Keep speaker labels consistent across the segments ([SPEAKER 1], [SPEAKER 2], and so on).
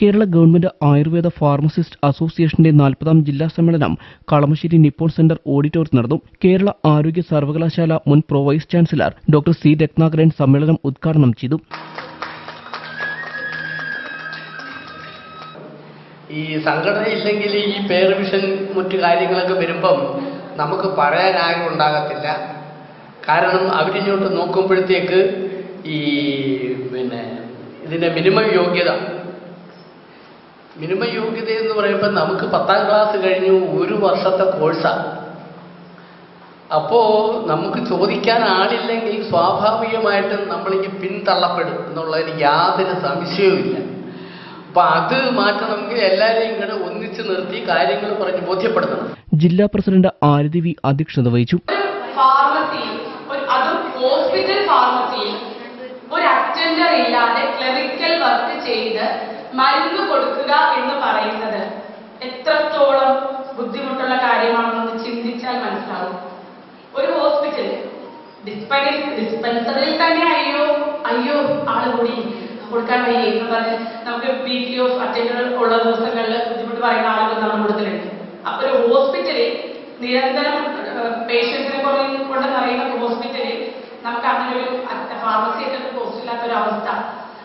[SPEAKER 1] Kerala government Ayurveda pharmacist അസോസിയേഷന്റെ നാൽപ്പതാം ജില്ലാ സമ്മേളനം കളമശ്ശേരി നിപ്പോൺ സെന്റർ ഓഡിറ്റോറിയത്തിൽ നടന്നു. കേരള ആരോഗ്യ സർവകലാശാല മുൻ pro vice chancellor doctor C. Ratnakaran സമ്മേളനം ഉദ്ഘാടനം ചെയ്തു.
[SPEAKER 2] ഈ സംഘടനയില്ലെങ്കിൽ ഈ പേര് മിഷൻ മറ്റു കാര്യങ്ങളൊക്കെ വരുമ്പം നമുക്ക് പറയാൻ ആരും ഉണ്ടാകത്തില്ല. കാരണം അവരിങ്ങോട്ട് നോക്കുമ്പോഴത്തേക്ക് ഈ പിന്നെ ഇതിന്റെ മിനിമം യോഗ്യത മിനിമം യോഗ്യത എന്ന് പറയുമ്പോൾ നമുക്ക് പത്താം ക്ലാസ് കഴിഞ്ഞു ഒരു വർഷത്തെ കോഴ്സാണ് അപ്പോൾ നമുക്ക് ചോദിക്കാൻ ആളില്ലെങ്കിൽ സ്വാഭാവികമായിട്ടും നമ്മളിക്ക് പിന്തള്ളപ്പെടും എന്നുള്ളതിന് യാതൊരു സംശയവുമില്ല. അപ്പൊ അത് മാറ്റണമെങ്കിൽ എല്ലാവരെയും കൂടെ ഒന്നിച്ചു നിർത്തി കാര്യങ്ങൾ പറഞ്ഞ് ബോധ്യപ്പെടുത്തണം.
[SPEAKER 1] ജില്ലാ പ്രസിഡന്റ് ആരതി വി അധ്യക്ഷത വഹിച്ചു.
[SPEAKER 3] ഫാർമസിയിൽ ഒരു അതും ഹോസ്പിറ്റൽ ഫാർമസിയിൽ ഒരു അറ്റൻഡർ ഇല്ലാതെ ക്ലറിക്കൽ വർക്ക് ചെയ്ത് മരുന്ന് കൊടുക്കുക എന്ന് പറയുന്നത് എത്രത്തോളം ബുദ്ധിമുട്ടുള്ള കാര്യമാണെന്ന് ചിന്തിച്ചാൽ മനസ്സിലാവും. ഒരു ഹോസ്പിറ്റൽ ഡിസ്പെൻസ് ഡിസ്പെൻസറിൽ തന്നെ അയ്യോ അയ്യോ ആൾ കൂടി കൊടുക്കാൻ വയ്യ. എന്ന് പറഞ്ഞ് നമുക്ക് പി ടി ഓഫ് അറ്റൻഡർ ഉള്ള ദിവസങ്ങളിൽ ബുദ്ധിമുട്ട് പറയുന്ന ആളുകൾ നമ്മുടെ കൂട്ടത്തിലുണ്ട് അപ്പൊ ഒരു ഹോസ്പിറ്റലിൽ നിരന്തരം പേഷ്യൻസിനെ കൊണ്ട് കൊണ്ട് പറയുന്ന ഹോസ്പിറ്റലിൽ നമുക്ക് അങ്ങനെ ഒരു ഫാർമസിയൊക്കെ പോസ്റ്റില്ലാത്ത ഒരു അവസ്ഥ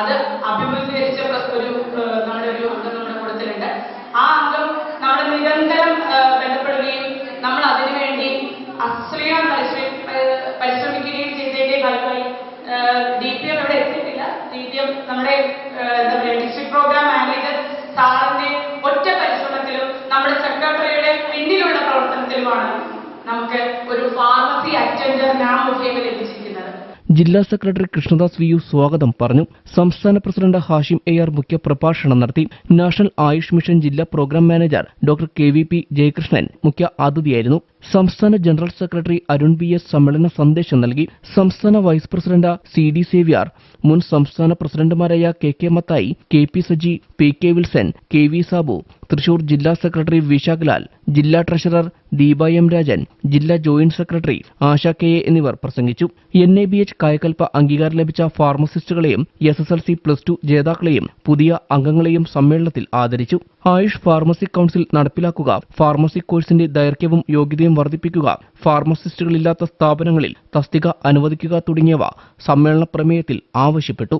[SPEAKER 3] അത് അഭിമുഖീകരിച്ച ഒരു നമ്മുടെ ഒരു അംഗം നമ്മുടെ കൂട്ടത്തിലുണ്ട്. ആ അംഗം നമ്മൾ നിരന്തരം ബന്ധപ്പെടുകയും നമ്മൾ അതിനുവേണ്ടി അശ്രയം പരിശ്രമി പരിശ്രമിക്കുകയും ചെയ്തതിന്റെ ഫലമായി ഡി പി എം ഇവിടെ എത്തിയിട്ടില്ല. ഡി പി എം നമ്മുടെ എന്താ പറയുക ഡിസ്ട്രിക്ട് പ്രോഗ്രാം മാനേജർ സാറിന്റെ ഒറ്റ പരിശ്രമത്തിലും നമ്മുടെ സെക്രട്ടറിയുടെ പിന്നിലുള്ള പ്രവർത്തനത്തിലുമാണ് നമുക്ക് ഒരു ഫാർമസി അറ്റൻഡർ നാമമുഖേന ലഭിച്ചിരിക്കുന്നത്.
[SPEAKER 1] ജില്ലാ സെക്രട്ടറി കൃഷ്ണദാസ് വി യു സ്വാഗതം പറഞ്ഞു. സംസ്ഥാന പ്രസിഡന്റ് ഹാഷിം എ ആർ മുഖ്യ പ്രഭാഷണം നടത്തി. നാഷണൽ ആയുഷ് മിഷൻ ജില്ലാ programme manager doctor K V P Jayakrishnan മുഖ്യ അതിഥിയായിരുന്നു. സംസ്ഥാന general secretary Arun B S സമ്മേളന സന്ദേശം നൽകി. സംസ്ഥാന vice president C D Xavier മുൻ സംസ്ഥാന പ്രസിഡന്റുമാരായ K K Mathai K P Saji P K Wilson K V Sabu Thrissur ജില്ലാ സെക്രട്ടറി വിശാഖ് ലാൽ ജില്ലാ ട്രഷറർ ദീപ എം രാജൻ ജില്ലാ joint secretary Asha K A എന്നിവർ പ്രസംഗിച്ചു. N A B H Kayakalp അംഗീകാരം ലഭിച്ച ഫാർമസിസ്റ്റുകളെയും S S L C plus two ജേതാക്കളെയും പുതിയ അംഗങ്ങളെയും സമ്മേളനത്തിൽ ആദരിച്ചു. ആയുഷ് ഫാർമസി കൌൺസിൽ നടപ്പിലാക്കുക ഫാർമസി കോഴ്സിന്റെ ദൈർഘ്യവും യോഗ്യതയും വർദ്ധിപ്പിക്കുക ഫാർമസിസ്റ്റുകളില്ലാത്ത സ്ഥാപനങ്ങളിൽ തസ്തിക അനുവദിക്കുക തുടങ്ങിയവ സമ്മേളന പ്രമേയത്തിൽ ആവശ്യപ്പെട്ടു.